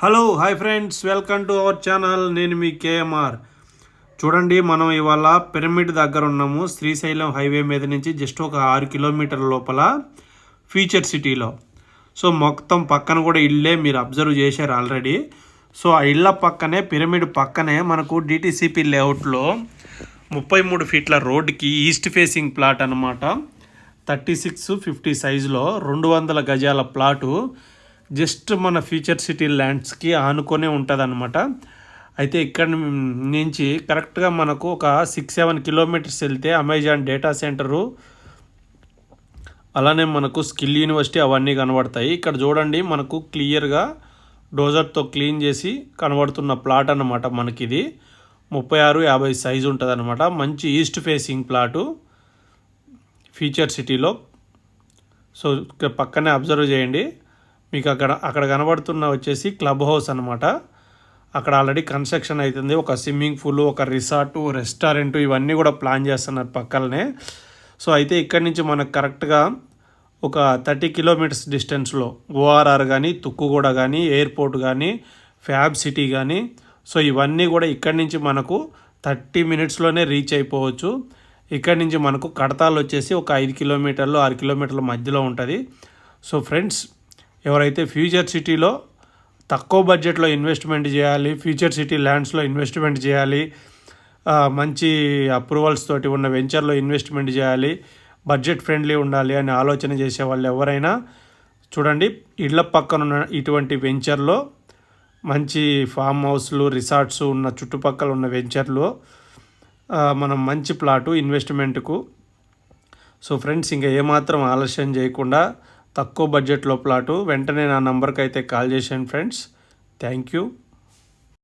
Hello hi friends welcome to our channel నేను మీ KMR చూడండి మనం ఇవాళ పిరమిడ్ దగ్గర ఉన్నాము. శ్రీశైలం హైవే మీద నుంచి జస్ట్ ఒక ఆరు కిలోమీటర్ల లోపల ఫీచర్ సిటీలో సో మొత్తం పక్కన కూడా ఇల్లే మీరు అబ్జర్వ్ చేశారు ఆల్రెడీ సో ఆ ఇళ్ళ పక్కనే పిరమిడ్ పక్కనే మనకు డిటీసీపీ లేఅవుట్లో ముప్పై మూడు ఫీట్ల రోడ్డుకి ఈస్ట్ ఫేసింగ్ ప్లాట్ అనమాట థర్టీ సిక్స్ ఫిఫ్టీ సైజులో రెండు వందల గజాల ప్లాటు జస్ట్ మన ఫ్యూచర్ సిటీ ల్యాండ్స్కి ఆనుకొనే ఉంటుంది అనమాట అయితే ఇక్కడ నుంచి కరెక్ట్గా మనకు ఒక సిక్స్ సెవెన్ కిలోమీటర్స్ వెళ్తే అమెజాన్ డేటా సెంటరు అలానే మనకు స్కిల్ యూనివర్సిటీ అవన్నీ కనబడతాయి. ఇక్కడ చూడండి మనకు క్లియర్గా డోజర్తో క్లీన్ చేసి కనబడుతున్న ప్లాట్ అనమాట మనకి ఇది ముప్పై ఆరు యాభై సైజు ఉంటుంది అనమాట మంచి ఈస్ట్ ఫేసింగ్ ప్లాటు ఫీచర్ సిటీలో. సో పక్కనే అబ్జర్వ్ చేయండి. మీకు అక్కడ అక్కడ కనబడుతున్న వచ్చేసి క్లబ్ హౌస్ అనమాట అక్కడ ఆల్రెడీ కన్స్ట్రక్షన్ అవుతుంది ఒక స్విమ్మింగ్ పూల్ ఒక రిసార్ట్ రెస్టారెంట్ ఇవన్నీ కూడా ప్లాన్ చేస్తున్నారు పక్కనే సో అయితే ఇక్కడి నుంచి మనకు కరెక్ట్గా ఒక థర్టీ కిలోమీటర్స్ డిస్టెన్స్లో ఓఆర్ఆర్ కానీ తుక్కుగూడ కానీ ఎయిర్పోర్ట్ కానీ ఫ్యాబ్ సిటీ కానీ సో ఇవన్నీ కూడా ఇక్కడి నుంచి మనకు థర్టీ మినిట్స్లోనే రీచ్ అయిపోవచ్చు. ఇక్కడి నుంచి మనకు కడతాలు వచ్చేసి ఒక ఐదు కిలోమీటర్లు ఆరు కిలోమీటర్ల మధ్యలో ఉంటుంది. సో ఫ్రెండ్స్ ఎవరైతే ఫ్యూచర్ సిటీలో తక్కువ బడ్జెట్లో ఇన్వెస్ట్మెంట్ చేయాలి ఫ్యూచర్ సిటీ ల్యాండ్స్లో ఇన్వెస్ట్మెంట్ చేయాలి మంచి అప్రూవల్స్ తోటి ఉన్న వెంచర్లో ఇన్వెస్ట్మెంట్ చేయాలి బడ్జెట్ ఫ్రెండ్లీ ఉండాలి అని ఆలోచన చేసే వాళ్ళు ఎవరైనా చూడండి ఇళ్ళ పక్కన ఉన్న ఇటువంటి వెంచర్లో మంచి ఫామ్ హౌస్లు రిసార్ట్స్ ఉన్న చుట్టుపక్కల ఉన్న వెంచర్లో మనం మంచి ప్లాటు ఇన్వెస్ట్మెంట్కు. సో ఫ్రెండ్స్ ఇంకా ఏమాత్రం ఆలస్యం చేయకుండా తక్కువ బడ్జెట్లో ప్లాటు వెంటనే నా నంబర్కి అయితే కాల్ చేసాను ఫ్రెండ్స్ థ్యాంక్ యూ